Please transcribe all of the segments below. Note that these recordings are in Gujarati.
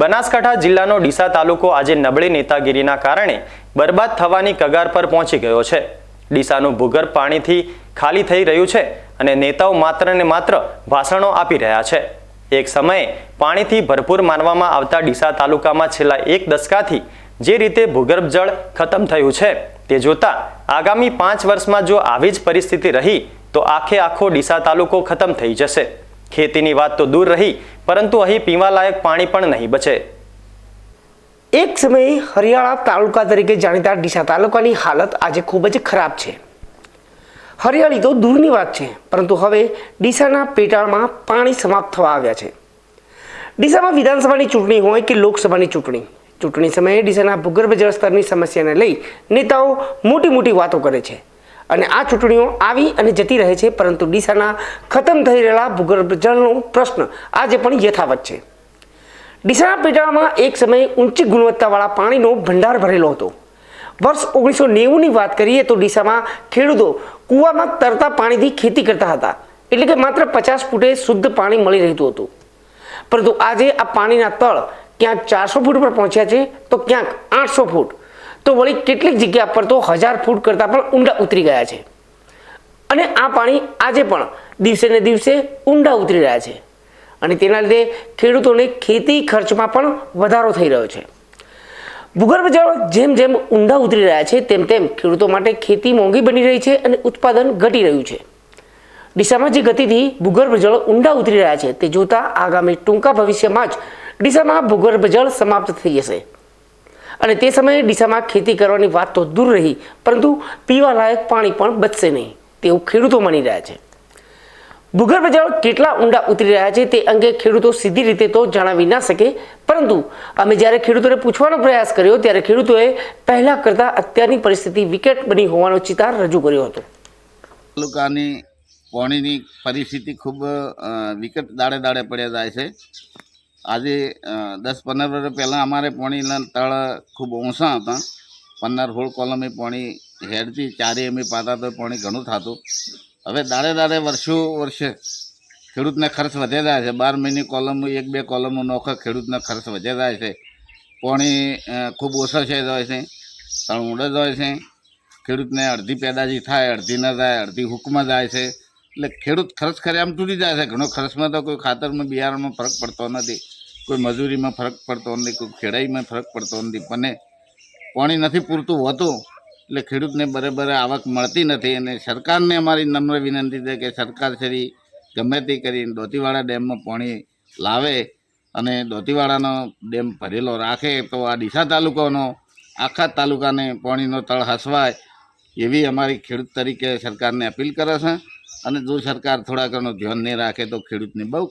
બનાસકાંઠા જિલ્લાનો ડીસા તાલુકો આજે નબળી નેતાગીરીના કારણે બરબાદ થવાની કગાર પર પહોંચી ગયો છે. ડીસાનું ભૂગર્ભ પાણીથી ખાલી થઈ રહ્યું છે અને નેતાઓ માત્ર ને માત્ર ભાષણો આપી રહ્યા છે. એક સમયે પાણીથી ભરપૂર માનવામાં આવતા ડીસા તાલુકામાં છેલ્લા એક દશકાથી જે રીતે ભૂગર્ભ જળ ખતમ થયું છે તે જોતા આગામી પાંચ વર્ષમાં જો આવી જ પરિસ્થિતિ રહી તો આખે આખો ડીસા તાલુકો ખતમ થઈ જશે. ખેતીની વાત તો દૂર રહી, પરંતુ અહીં પીવાલાયક પાણી પણ નહીં બચે. એક સમયે હરિયાણા તાલુકા તરીકે જાણીતા ડીસા તાલુકાની હાલત આજે ખૂબ જ ખરાબ છે. હરિયાળી તો દૂરની વાત છે, પરંતુ હવે ડીસાના પેટાળમાં પાણી સમાપ્ત થવા આવ્યા છે. ડીસામાં વિધાનસભાની ચૂંટણી હોય કે લોકસભાની ચૂંટણી? ચૂંટણી સમયે ડીસાના ભૂગર્ભ જળ સ્તરની સમસ્યાને લઈ નેતાઓ મોટી મોટી વાતો કરે છે. અને આ ચૂંટણીઓ આવી અને જતી રહે છે, પરંતુ ડીસાના ખતમ થઈ રહેલા ભૂગર્ભ જળનો પ્રશ્ન આજે પણ યથાવત છે. ડીસાના પેટાળામાં એક સમયે ઊંચી ગુણવત્તાવાળા પાણીનો ભંડાર ભરેલો હતો. વર્ષ ઓગણીસો નેવુંની વાત કરીએ તો ડીસામાં ખેડૂતો કૂવામાં તરતા પાણીથી ખેતી કરતા હતા. એટલે કે માત્ર પચાસ ફૂટે શુદ્ધ પાણી મળી રહેતું હતું. પરંતુ આજે આ પાણીના તળ ક્યાંક ચારસો ફૂટ પર પહોંચ્યા છે, તો ક્યાંક આઠસો ફૂટ. તો વળી કેટલીક જગ્યા પર તો હજાર ફૂટ કરતાં પણ ઊંડા ઉતરી ગયા છે. અને આ પાણી આજે પણ દિવસે ને દિવસે ઊંડા ઉતરી રહ્યા છે. અને તેના લીધે ખેડૂતોને ખેતી ખર્ચમાં પણ વધારો થઈ રહ્યો છે. ભૂગર્ભ જળ જેમ જેમ ઊંડા ઉતરી રહ્યા છે, તેમ તેમ ખેડૂતો માટે ખેતી મોંઘી બની રહી છે અને ઉત્પાદન ઘટી રહ્યું છે. ડીસામાં જે ગતિથી ભૂગર્ભ જળ ઊંડા ઉતરી રહ્યા છે, તે જોતા આગામી ટૂંકા ભવિષ્યમાં જ ડીસામાં ભૂગર્ભ જળ સમાપ્ત થઈ જશે. અને તે સમયે ડીસામાં ખેતી કરવાની વાત તો દૂર રહી, પરંતુ પીવાલાયક પાણી પણ બચશે નહીં. તેવું ખેડૂતો માની રહ્યા છે. ભૂગર્ભ જળ કેટલા ઊંડા ઉતરી રહ્યા છે તે અંગે ખેડૂતો સીધી રીતે તો જણાવી ના શકે, પરંતુ અમે જ્યારે ખેડૂતોને પૂછવાનો પ્રયાસ કર્યો, ત્યારે ખેડૂતોએ પહેલા કરતાં અત્યારની પરિસ્થિતિ વિકેટ બની હોવાનો ચિતાર રજૂ કર્યો હતો. તાલુકાની પાણીની પરિસ્થિતિ ખૂબ વિકટ દાડે દાડે પડ્યા જાય છે. આજે દસ પંદર વર્ષ પહેલાં અમારે પાણીના તળ ખૂબ ઓછા હતા. પંદર હોળ કોલમે પાણી હેડથી ચારે એમ પાતા તો પાણી ઘણું થતું. હવે દાડે દાડે વર્ષો વર્ષે ખેડૂતને ખર્ચ વધે જાય છે. બાર મહિને કોલમ, એક બે કોલમો નોખો ખેડૂતને ખર્ચ વધે જાય છે. પાણી ખૂબ ઓછો છે હોય છે. તળ ઊંડે જ હોય છે. ખેડૂતને અડધી પેદાજી થાય, અડધી ન થાય, અડધી હુકમાં જાય છે. એટલે ખેડૂત ખર્ચ કરે આમ તૂટી જાય છે. ઘણો ખર્ચમાં તો કોઈ ખાતરમાં, બિયારણમાં ફરક પડતો નથી. કોઈ મજૂરીમાં ફરક પડતો નથી. કોઈ ખેડાઈમાં ફરક પડતો નથી. પણ પાણી નથી પૂરતું હોતું એટલે ખેડૂતને બરાબર આવક મળતી નથી. અને સરકારને અમારી નમ્ર વિનંતી છે કે સરકાર શ્રી ગમે તે કરીને દોતીવાડા ડેમમાં પાણી લાવે અને દોતીવાડાનો ડેમ ભરેલો રાખે તો આ ડીસા તાલુકાનો, આખા તાલુકાને પાણીનો તળ હસવાય એવી અમારી ખેડૂત તરીકે સરકારને અપીલ કરે છે. અને જો સરકાર થોડા ઘણું ધ્યાન નહીં રાખે તો ખેડૂતને બહુ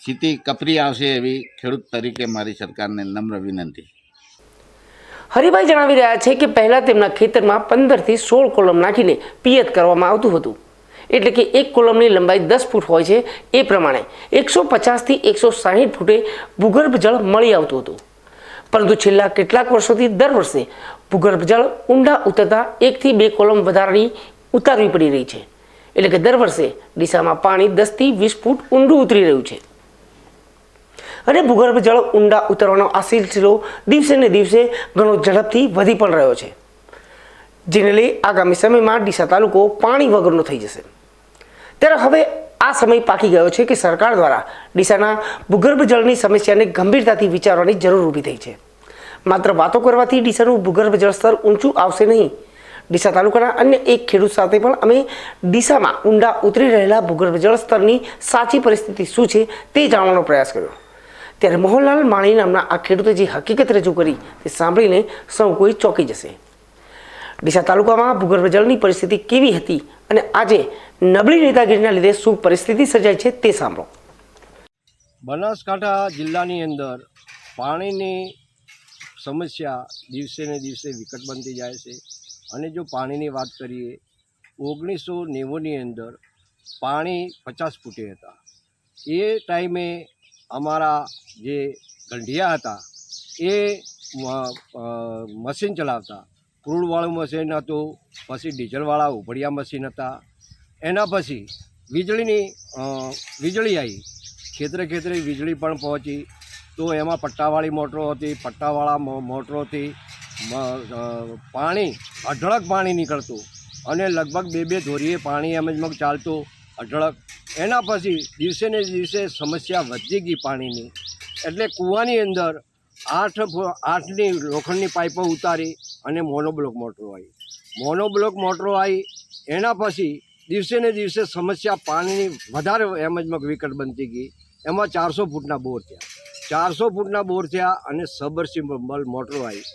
સ્થિતિ કપરી આવશે એવી ખેડૂત તરીકે મારી સરકારને નમ્ર વિનંતી. હરિભાઈ જણાવી રહ્યા છે કે પહેલાં તેમના ખેતરમાં પંદરથી સોળ કોલમ નાખીને પિયત કરવામાં આવતું હતું. એટલે કે એક કોલમની લંબાઈ દસ ફૂટ હોય છે, એ પ્રમાણે એકસો પચાસથી એકસો સાહીઠ ફૂટે ભૂગર્ભ જળ મળી આવતું હતું. પરંતુ છેલ્લા કેટલાક વર્ષોથી દર વર્ષે ભૂગર્ભ જળ ઊંડા ઉતરતા એકથી બે કોલમ વધારાની ઉતારવી પડી રહી છે. એટલે કે દર વર્ષે ડીસામાં પાણી દસથી વીસ ફૂટ ઊંડું ઉતરી રહ્યું છે. અને ભૂગર્ભ જળ ઊંડા ઉતરવાનો આ સિલસિલો દિવસે ને દિવસે ઘણો ઝડપથી વધી પણ રહ્યો છે. જેને લઈ આગામી સમયમાં ડીસા તાલુકો પાણી વગરનો થઈ જશે. ત્યારે હવે આ સમય પાકી ગયો છે કે સરકાર દ્વારા ડીસાના ભૂગર્ભ જળની સમસ્યાને ગંભીરતાથી વિચારવાની જરૂર ઊભી થઈ છે. માત્ર વાતો કરવાથી ડીસાનું ભૂગર્ભ જળ સ્તર ઊંચું આવશે નહીં. ડીસા તાલુકાના અન્ય એક ખેડૂત સાથે પણ અમે ડીસામાં ઊંડા ઉતરી રહેલા ભૂગર્ભ જળ સ્તરની સાચી પરિસ્થિતિ શું છે તે જાણવાનો પ્રયાસ કર્યો. ત્યારે મોહનલાલ માણી નામના આ ખેડૂતે જે હકીકત રજૂ કરી તે સાંભળીને સૌ કોઈ ચોંકી જશે. ડીસા તાલુકામાં ભૂગર્ભ જળની પરિસ્થિતિ કેવી હતી અને આજે નબળી નેતાગીરીના લીધે શું પરિસ્થિતિ સર્જાય છે તે સાંભળો. બનાસકાંઠા જિલ્લાની અંદર પાણીની સમસ્યા દિવસે ને દિવસે વિકટ બનતી જાય છે. અને જો પાણીની વાત કરીએ, ઓગણીસો નેવુંની અંદર પાણી પચાસ ફૂટે હતા. એ ટાઈમે અમારા જે ગંઢિયા હતા, એ મશીન ચલાવતા. ક્રૂડવાળું મશીન હતું, પછી ડીઝલવાળા ઉભળિયા મશીન હતા. એના પછી વીજળીની વીજળી આવી. ખેતરે ખેતરે વીજળી પણ પહોંચી. તો એમાં પટ્ટાવાળી મોટરો હતી, પટ્ટાવાળા મોટરોથી પાણી, અઢળક પાણી નીકળતું. અને લગભગ બે બે ધોરીએ પાણી એમ જ ચાલતું, અઢળક. એના પછી દિવસે ને દિવસે સમસ્યા વધતી ગઈ પાણીની. એટલે કૂવાની અંદર આઠ આઠની લોખંડની પાઇપો ઉતારી અને મોનોબ્લોક મોટરો આવી મોનોબ્લોક મોટરો આવી એના પછી દિવસે ને દિવસે સમસ્યા પાણીની વધારે એમ જ વિકટ બનતી ગઈ. એમાં ચારસો ફૂટના બોર થયા. ચારસો ફૂટના બોર થયા અને સબરસિમ્બલ મોટરો આવી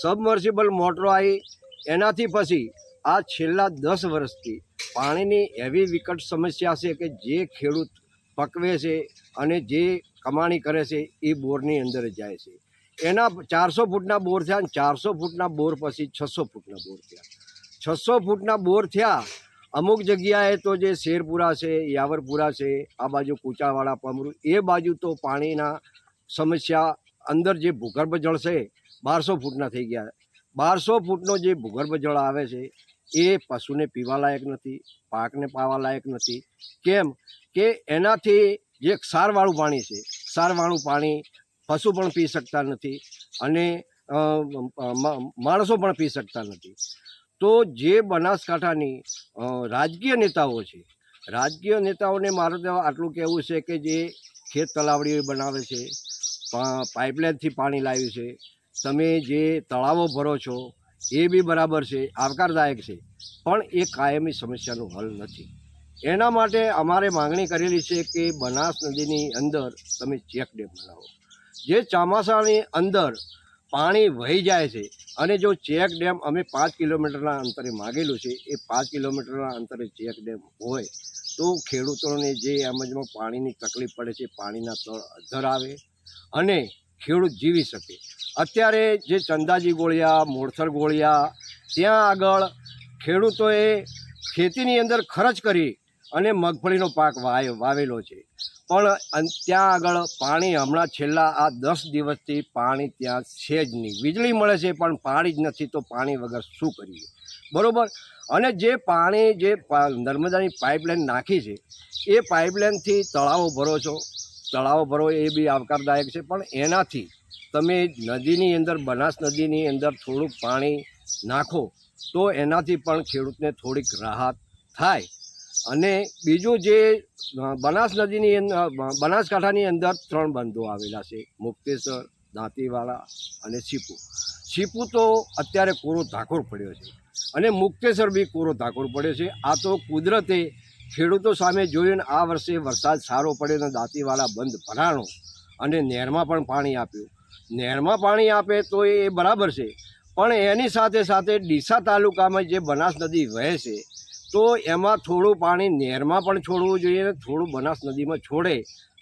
સબમર્સિબલ મોટરો આવી. એનાથી પછી આ છેલ્લા દસ વર્ષથી પાણીની એવી વિકટ સમસ્યા છે કે જે ખેડૂત પકવે છે અને જે કમાણી કરે છે એ બોરની અંદર જાય છે. એના ચારસો ફૂટના બોર થયા અને ચારસો ફૂટના બોર પછી છસો ફૂટના બોર થયા. છસો ફૂટના બોર થયા. અમુક જગ્યાએ તો જે શેરપુરા છે, યાવરપુરા છે, આ બાજુ કૂચાવાળા પમરું, એ બાજુ તો પાણીના સમસ્યા અંદર જે ભૂગર્ભ જળ છે, બારસો ફૂટના થઈ ગયા. બારસો ફૂટનો જે ભૂગર્ભ જળ આવે છે, એ પશુને પીવા લાયક નથી, પાકને પાવા લાયક નથી. કેમ કે એનાથી જે ક્ષારવાળું પાણી છે, ક્ષારવાળું પાણી પશુ પણ પી શકતા નથી અને માણસો પણ પી શકતા નથી. તો જે બનાસકાંઠાની રાજકીય નેતાઓ છે, રાજકીય નેતાઓને મારું તો આટલું કહેવું છે કે જે ખેત તલાવડીઓ બનાવે છે પાઇપલાઇનથી પાણી લાવ્યું છે. તમે જે તળાવો ભરો છો, એ બી બરાબર છે, આવકારદાયક છે, પણ એ કાયમી સમસ્યાનું હલ નથી. એના માટે અમારે માંગણી કરેલી છે કે બનાસ નદીની અંદર તમે ચેક ડેમ બનાવો. જે ચોમાસાની અંદર પાણી વહી જાય છે અને જો ચેક ડેમ અમે પાંચ કિલોમીટરના અંતરે માગેલું છે, એ પાંચ કિલોમીટરના અંતરે ચેક ડેમ હોય, તો ખેડૂતોને જે એમજમાં પાણીની તકલીફ પડે છે, પાણીના તળ અધર આવે અને ખેડૂત જીવી શકે. અત્યારે જે ચંદાજી ગોળિયા, મોડસર ગોળિયા, ત્યાં આગળ ખેડૂતોએ ખેતીની અંદર ખર્ચ કરી અને મગફળીનો પાક વાવેલો છે. પણ ત્યાં આગળ પાણી હમણાં છેલ્લા આ દસ દિવસથી પાણી ત્યાં છે જ નહીં. વીજળી મળે છે, પણ પાણી જ નથી, તો પાણી વગર શું કરીએ? બરાબર? અને જે પાણી જે નર્મદાની પાઇપલાઇન નાખી છે, એ પાઇપલાઇનથી તળાવો ભરો છો તળાવો ભરો એ બી આવકારદાયક છે. પણ એનાથી તમે નદીની અંદર, બનાસ નદીની અંદર થોડુંક પાણી નાખો, તો એનાથી પણ ખેડૂતને થોડીક રાહત થાય. અને બીજું જે બનાસ નદીની બનાસકાંઠાની અંદર ત્રણ બંધો આવેલા છે. મુક્તેશ્વર દાંતીવાળા અને સીપુ સીપુ તો અત્યારે કોરો ધાકોર પડ્યો છે. અને મુક્તેશ્વર બી કોરો ધાકોર પડ્યો છે. આ તો કુદરતે ખેડૂતો સામે જોઈને આ વર્ષે વરસાદ સારો પડ્યો અને દાંતીવાળા બંધ ભરાણો અને નહેરમાં પણ પાણી આપ્યું. નહેરમાં પાણી આપે તો એ બરાબર છે, પણ એની સાથે સાથે ડીસા તાલુકામાં જે બનાસ નદી વહે છે, તો એમાં થોડું પાણી નહેરમાં પણ છોડવું જોઈએ અને થોડું બનાસ નદીમાં છોડે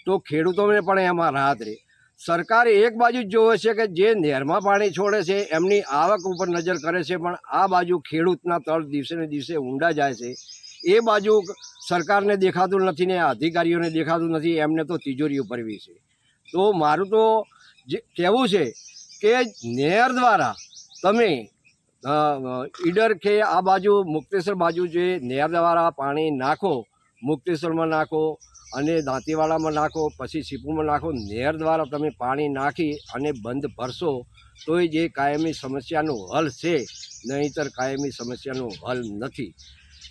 તો ખેડૂતોને પણ એમાં રાહત રહે. સરકારે એક બાજુ જ જોવે છે કે જે નહેરમાં પાણી છોડે છે, એમની આવક ઉપર નજર કરે છે, પણ આ બાજુ ખેડૂતના તળ દિવસે ને દિવસે ઊંડા જાય છે. એ બાજુ સરકારને દેખાતું નથી ને અધિકારીઓને દેખાતું નથી, એમને તો તિજોરીઓ ભરવી છે. તો મારું તો જે કહેવું છે કે નેર દ્વારા તમે ઈડર કે આ બાજુ મુક્તેશ્વર બાજુ જે નેર દ્વારા પાણી નાખો, મુક્તેશ્વરમાં નાખો અને દાંતીવાડામાં નાખો, પછી સીપુમાં નાખો, નહેર દ્વારા તમે પાણી નાખી અને બંધ ભરશો, તો જે કાયમી સમસ્યાનું હલ છે, નહીંતર કાયમી સમસ્યાનું હલ નથી.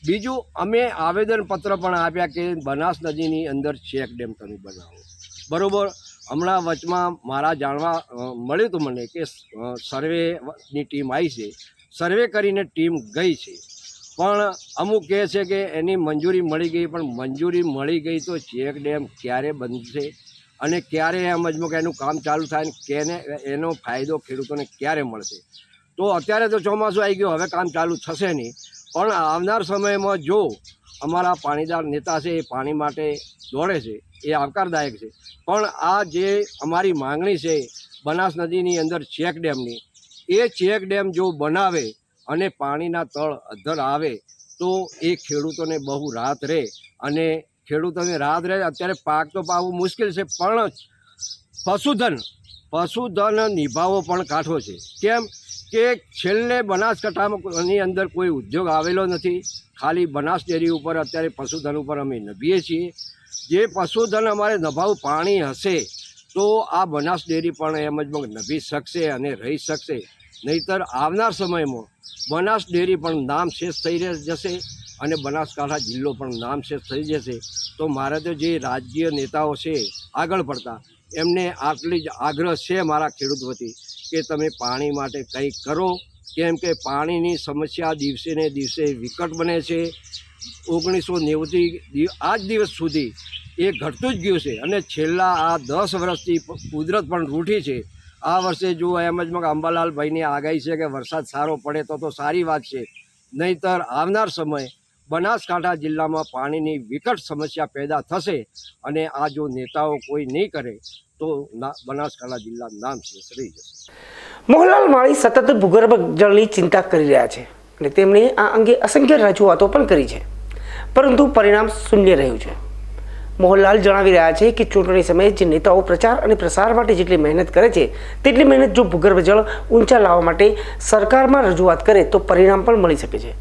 બીજું, અમે આવેદનપત્ર પણ આપ્યા કે બનાસ નદીની અંદર ચેક ડેમ તમે બનાવો. બરાબર? હમણાં વચમાં મારા જાણવા મળ્યું હતું મને કે સર્વેની ટીમ આવી છે. સર્વે કરીને ટીમ ગઈ છે. પણ અમુક કહે છે કે એની મંજૂરી મળી ગઈ, પણ મંજૂરી મળી ગઈ તો ચેક ડેમ ક્યારે બનશે? અને ક્યારે એમ જ કે એનું કામ ચાલુ થાય કેને, એનો ફાયદો ખેડૂતોને ક્યારે મળશે? તો અત્યારે તો ચોમાસું આવી ગયું, હવે કામ ચાલુ થશે નહીં. પણ આવનાર સમયમાં જો અમારા પાણીદાર નેતા છે, એ પાણી માટે દોડે છે, એ આવકારદાયક છે. પણ આ જે અમારી માંગણી છે, બનાસ નદીની અંદર ચેક ડેમની, એ ચેક ડેમ જો બનાવે અને પાણીના તળ અધર આવે, તો એ ખેડૂતોને બહુ રાહત રહે. અને ખેડૂતોને રાહત રહે, અત્યારે પાક તો પાવું મુશ્કેલ છે, પણ પશુધન પશુધન નિભાવો પણ કાઠો છે. કેમ કે છેલ્લે બનાસકાંઠાની અંદર કોઈ ઉદ્યોગ આવેલો નથી. ખાલી બનાસ ડેરી ઉપર અત્યારે પશુધન ઉપર અમે નભીએ છીએ. જે પશુધન અમારે નભાવું પાણી હશે તો આ બનાસ ડેરી પણ એમ જ નભી શકશે અને રહી શકશે. નહીતર આવનાર સમયમાં બનાસ ડેરી પણ નામ શેષ થઈ જશે અને બનાસકાંઠા જિલ્લો પણ નામ શેષ થઈ જશે. તો મારે તો જે રાજ્ય નેતાઓ છે, આગળ પડતા એમને આટલી જ આગ્રહ છે મારા ખેડૂત વતી કે તમે પાણી માટે કંઈક કરો. કેમ કે પાણીની સમસ્યા દિવસે ને દિવસે વિકટ બને છે. ઓગણીસો નેવુંથી આજ દિવસ સુધી એ ઘટતું જ ગયું છે અને છેલ્લા આ દસ વર્ષથી કુદરત પણ રૂઠી છે. આ વર્ષે જો એમ જ અંબાલાલભાઈની આગાહી છે કે વરસાદ સારો પડે તો તો સારી વાત છે. નહીતર આવનાર સમય બનાસકાંઠા જિલ્લામાં પાણીની વિકટ સમસ્યા પેદા થશે અને આ જો નેતાઓ કોઈ નહીં કરે, તો બનાસકાંઠા જિલ્લા નામ છે રહી જશે. મોહનલાલ માળી સતત ભૂગર્ભ જળની ચિંતા કરી રહ્યા છે અને તેમણે આ અંગે અસંખ્ય રજૂઆતો પણ કરી છે. પરંતુ પરિણામ શૂન્ય રહ્યું છે. મોહનલાલ જણાવી રહ્યા છે કે ચૂંટણી સમયે જે નેતાઓ પ્રચાર અને પ્રસાર માટે જેટલી મહેનત કરે છે, તેટલી મહેનત જો ભૂગર્ભ જળ ઊંચા લાવવા માટે સરકારમાં રજૂઆત કરે, તો પરિણામ પણ મળી શકે છે.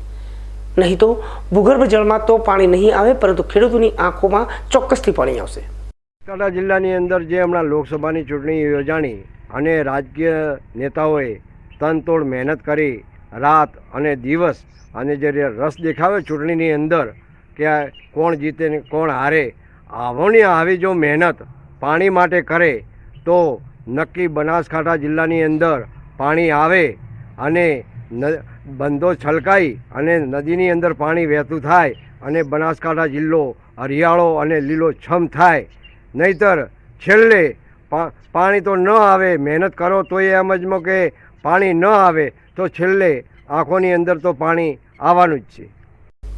નહીં તો ભૂગર્ભ જળમાં તો પાણી નહીં આવે, પરંતુ ખેડૂતોની આંખોમાં ચોક્કસથી પાણી આવશે. બનાસકાંઠા જિલ્લાની અંદર જે હમણાં લોકસભાની ચૂંટણી યોજાણી અને રાજકીય નેતાઓએ તનતોડ મહેનત કરી રાત અને દિવસ અને જે રસ દેખાવે ચૂંટણીની અંદર કે કોણ જીતે ને કોણ હારે આવોની આવી જો મહેનત પાણી માટે કરે, તો નક્કી બનાસકાંઠા જિલ્લાની અંદર પાણી આવે અને બંધો છલકાઈ અને નદીની અંદર પાણી વહેતું થાય અને બનાસકાંઠા જિલ્લો હરિયાળો અને લીલો છમ થાય. નહીતર છેલ્લે પાણી તો ન આવે, મહેનત કરો તો એ એમ જ કે પાણી ન આવે, તો છેલ્લે આંખોની અંદર તો પાણી આવવાનું જ છે.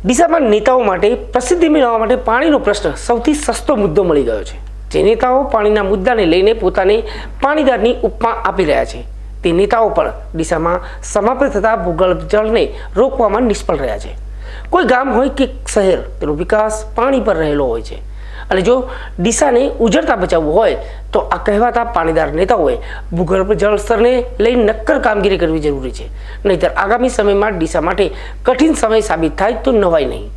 ડીસામાં નેતાઓ માટે પ્રસિદ્ધિ મેળવવા માટે પાણીનો પ્રશ્ન સૌથી સસ્તો મુદ્દો મળી ગયો છે. જે નેતાઓ પાણીના મુદ્દાને લઈને પોતાને પાણીદારની ઉપમા આપી રહ્યા છે. તે નેતાઓ પણ ડીસામાં સમાપ્ત થતા ભૂગર્ભ જળને રોકવામાં નિષ્ફળ રહ્યા છે. કોઈ ગામ હોય કે શહેર, તેનો વિકાસ પાણી પર રહેલો હોય છે. અને જો ડીસાને ઉજળતા બચાવવું હોય, તો આ કહેવાતા પાણીદાર નેતાઓએ ભૂગર્ભ જળ સ્તરને લઈ નક્કર કામગીરી કરવી જરૂરી છે. નહીતર આગામી સમયમાં ડીસા માટે કઠિન સમય સાબિત થાય તો નવાય નહીં.